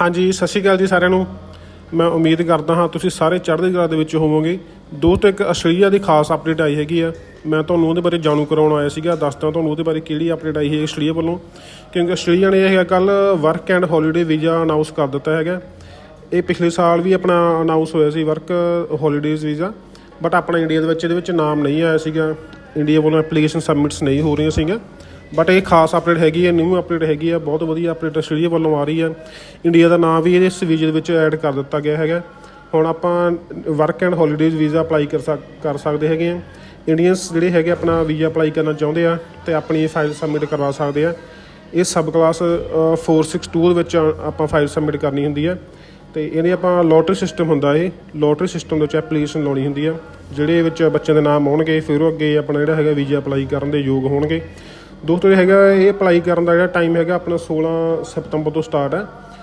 ਹਾਂਜੀ, ਸਤਿ ਸ਼੍ਰੀ ਅਕਾਲ ਜੀ ਸਾਰਿਆਂ ਨੂੰ। ਮੈਂ ਉਮੀਦ ਕਰਦਾ ਹਾਂ ਤੁਸੀਂ ਸਾਰੇ ਚੜ੍ਹਦੀ ਕਲਾ ਦੇ ਵਿੱਚ ਹੋਵੋਗੇ। ਦੋਸਤੋ ਇੱਕ ਆਸਟ੍ਰੇਲੀਆ ਦੀ ਖਾਸ ਅਪਡੇਟ ਆਈ ਹੈਗੀ ਆ। ਮੈਂ ਤੁਹਾਨੂੰ ਉਹਦੇ ਬਾਰੇ ਜਾਣੂ ਕਰਾਉਣ ਆਇਆ ਸੀਗਾ, ਦੱਸਦਾ ਤੁਹਾਨੂੰ ਉਹਦੇ ਬਾਰੇ ਕਿਹੜੀ ਅਪਡੇਟ ਆਈ ਹੈ ਆਸਟ੍ਰੇਲੀਆ ਵੱਲੋਂ। ਕਿਉਂਕਿ ਆਸਟ੍ਰੇਲੀਆ ਨੇ ਇਹ ਹੈਗਾ ਕੱਲ work and holiday visa announce ਕਰ ਦਿੱਤਾ ਹੈਗਾ। ਇਹ ਪਿਛਲੇ ਸਾਲ ਵੀ ਆਪਣਾ ਅਨਾਉਂਸ ਹੋਇਆ ਸੀ ਵਰਕ ਹੌਲੀਡੇਜ਼ ਵੀਜ਼ਾ ਬਟ ਆਪਣਾ ਇੰਡੀਆ ਦੇ ਵਿੱਚ ਇਹਦੇ ਵਿੱਚ ਨਾਮ ਨਹੀਂ ਆਇਆ ਸੀਗਾ। ਇੰਡੀਆ ਵੱਲੋਂ ਐਪਲੀਕੇਸ਼ਨ ਸਬਮਿਟਸ ਨਹੀਂ ਹੋ ਰਹੀਆਂ ਸੀਗੀਆਂ। ਬਟ ਇਹ ਖਾਸ ਅਪਡੇਟ ਹੈਗੀ ਹੈ ਨਿਊ ਅਪਡੇਟ ਹੈਗੀ ਹੈ ਬਹੁਤ ਵਧੀਆ ਅਪਡੇਟ ਆਸਟ੍ਰੇਲੀਆ ਵੱਲੋਂ ਆ ਰਹੀ ਹੈ ਇੰਡੀਆ ਦਾ ਨਾਮ ਵੀ ਇਹਦੇ ਇਸ ਵੀਜ਼ੇ ਦੇ ਵਿੱਚ ਐਡ ਕਰ ਦਿੱਤਾ ਗਿਆ ਹੈਗਾ। ਹੁਣ ਆਪਾਂ work and holidays visa apply ਕਰ ਸਕ, ਕਰ ਸਕਦੇ ਹੈਗੇ ਆ। ਇੰਡੀਅਨਸ ਜਿਹੜੇ ਹੈਗੇ ਆਪਣਾ ਵੀਜ਼ਾ ਅਪਲਾਈ ਕਰਨਾ ਚਾਹੁੰਦੇ ਆ ਤੇ ਆਪਣੀ ਫਾਈਲ ਸਬਮਿਟ ਕਰਵਾ ਸਕਦੇ ਆ। ਇਹ ਸਬ ਕਲਾਸ 462 ਦੇ ਵਿੱਚ ਆਪਾਂ ਫਾਈਲ ਸਬਮਿਟ ਕਰਨੀ ਹੁੰਦੀ ਹੈ ਤੇ ਇਹਦੇ ਆਪਾਂ ਲੋਟਰੀ ਸਿਸਟਮ ਹੁੰਦਾ ਇਹ। ਲੋਟਰੀ ਸਿਸਟਮ ਦੇ ਵਿੱਚ ਐਪਲੀਕੇਸ਼ਨ ਲਾਉਣੀ ਹੁੰਦੀ ਆ। ਜਿਹੜੇ ਵਿੱਚ ਬੱਚਿਆਂ ਦੇ ਨਾਮ ਆਉਣਗੇ ਫਿਰ ਉਹ ਅੱਗੇ ਆਪਣਾ ਜਿਹੜਾ ਹੈਗਾ ਵੀਜ਼ਾ ਅਪਲਾਈ ਕਰਨ ਦੇ ਯੋਗ ਹੋਣਗੇ। ਦੋਸਤੋ ਇਹ ਹੈਗਾ, ਇਹ ਅਪਲਾਈ ਕਰਨ ਦਾ ਜਿਹੜਾ ਟਾਈਮ ਹੈਗਾ ਆਪਣਾ 16 ਸਤੰਬਰ ਤੋਂ ਸਟਾਰਟ ਹੈ।